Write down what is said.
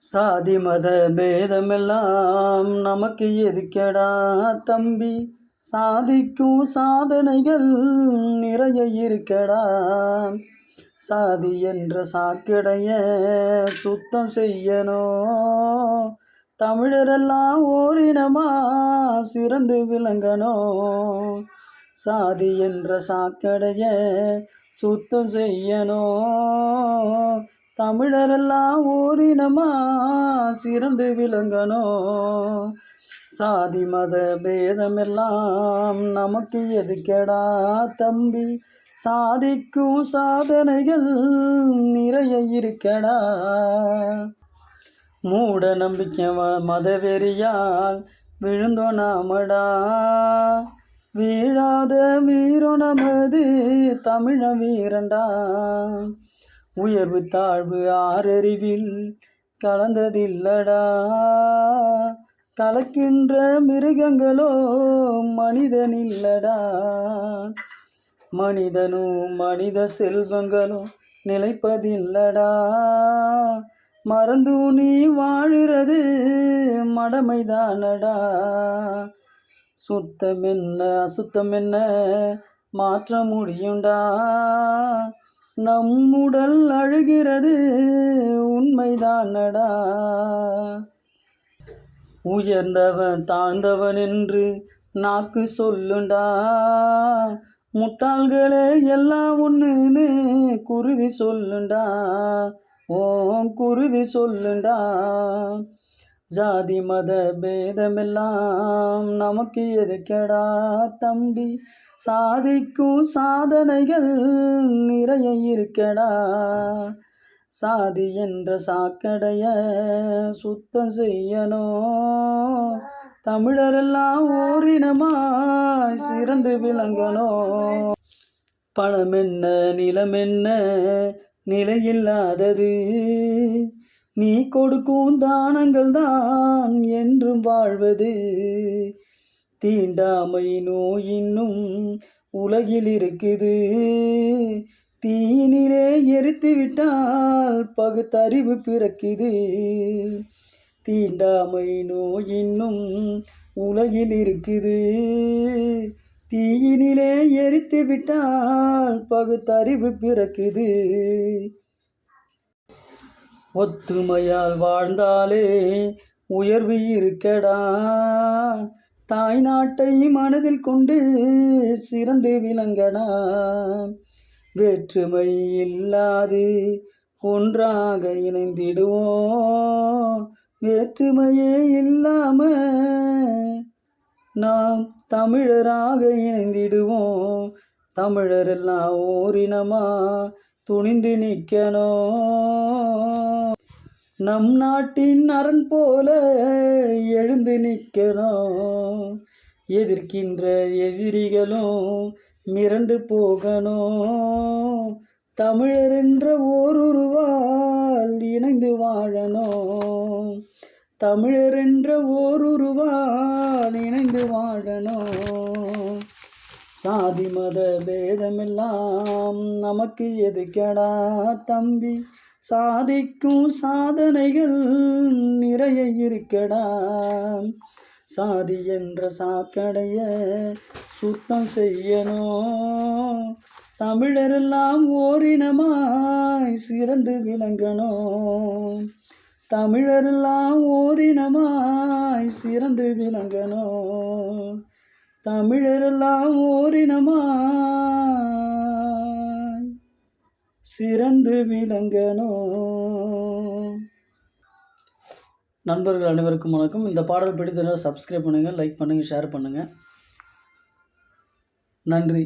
சாதி மத பேதமெல்லாம் நமக்கு எதுக்கடா தம்பி? சாதிக்கும் சாதனைகள் நிறைய இருக்கடா. சாதி என்ற சாக்கடைய சுத்தம் செய்யணும். தமிழரெல்லாம் ஓரினமா சிறந்து விளங்கணும். சாதி என்ற சாக்கடைய சுத்தம் செய்யணும். தமிழரெல்லாம் ஓரினமா சிறந்து விளங்கணும் சாதி மத பேதமெல்லாம் நமக்கு எதுக்கடா தம்பி? சாதிக்கும் சாதனைகள் நிறைய இருக்கடா. மூட நம்பிக்கை மதவெறியால் விழுந்தோ நாமடா? வீழாத வீரோ நமது தமிழ வீரண்டா உயர்வு தாழ்வு ஆறறிவில் கலந்ததில்லடா. கலக்கின்ற மிருகங்களோ மனிதனில்லடா. மனிதனோ மனித செல்வங்களோ நிலைப்பதில்லடா. மறந்து நீ வாழுறது மடமைதானடா. சுத்தம் என்ன அசுத்தம் என்ன மாற்ற முடியும்டா. நம்முடல் அழுகிறது. உண்மைதானடா. உயர்ந்தவன் தாழ்ந்தவன் என்று நாக்கு சொல்லுண்டா. முட்டாள்களே எல்லாம் ஒன்றுன்னு குருதி சொல்லுண்டா. ஓம் குருதி சொல்லுண்டா. ஜாதி மத பேதமெல்லாம் நமக்கு எதுக்கடா தம்பி? சாதிக்கும் சாதனைகள் நிறைய இருக்கடா சாதி என்ற சாக்கடைய சுத்தம் செய்யணும் தமிழரெல்லாம் ஓரினமாய் சிறந்து விளங்கணும் பணம் என்ன நிலம் என்ன நிலையில்லாதது. நீ கொடுக்கும் தானங்கள் தான் என்றும் வாழ்வது. தீண்டாமை நோய் இன்னும் உலகில் இருக்குது. தீயினிலே எரித்து விட்டால் பகுத்தறிவு பிறக்குது. தீண்டாமை நோய் இன்னும் உலகில் இருக்குது. தீயினிலே எரித்து விட்டால் பகுத்தறிவு பிறக்குது. ஒத்துமையால் வாழ்ந்தாலே உயர்வு இருக்கடா. தாய் நாட்டை மனதில் கொண்டு சிறந்து விளங்கடா. வேற்றுமை இல்லாது ஒன்றாக இணைந்திடுவோம். வேற்றுமையே இல்லாம நாம் தமிழராக இணைந்திடுவோம். தமிழரெல்லாம் ஓரினமா துணிந்து நிற்கணும் நம் நாட்டின் அரண் போல எழுந்து நிற்கணும் எதிர்க்கின்ற எதிரிகளும் மிரண்டு போகணும் தமிழர் என்ற ஓருருவால் இணைந்து வாழணும் தமிழர் என்ற ஓருருவால் இணைந்து வாழணும் சாதி மத பேதமெல்லாம் நமக்கு எதுக்கடா தம்பி? சாதிக்கும் சாதனைகள் நிறைய இருக்கடா? சாதி என்ற சாக்கடைய சுத்தம் செய்யணும். தமிழரெல்லாம் ஓரினமாய் சிறந்து விளங்கணும். தமிழரெல்லாம் ஓரினமாய் சிறந்து விளங்கணும். தமிழரெல்லாம் ஓரினமாய் சிறந்து விளங்கணும். நண்பர்கள் அனைவருக்கும் வணக்கம். இந்த பாடல் பிடித்ததால் சப்ஸ்கிரைப் பண்ணுங்கள் லைக் பண்ணுங்கள் ஷேர் பண்ணுங்கள் நன்றி.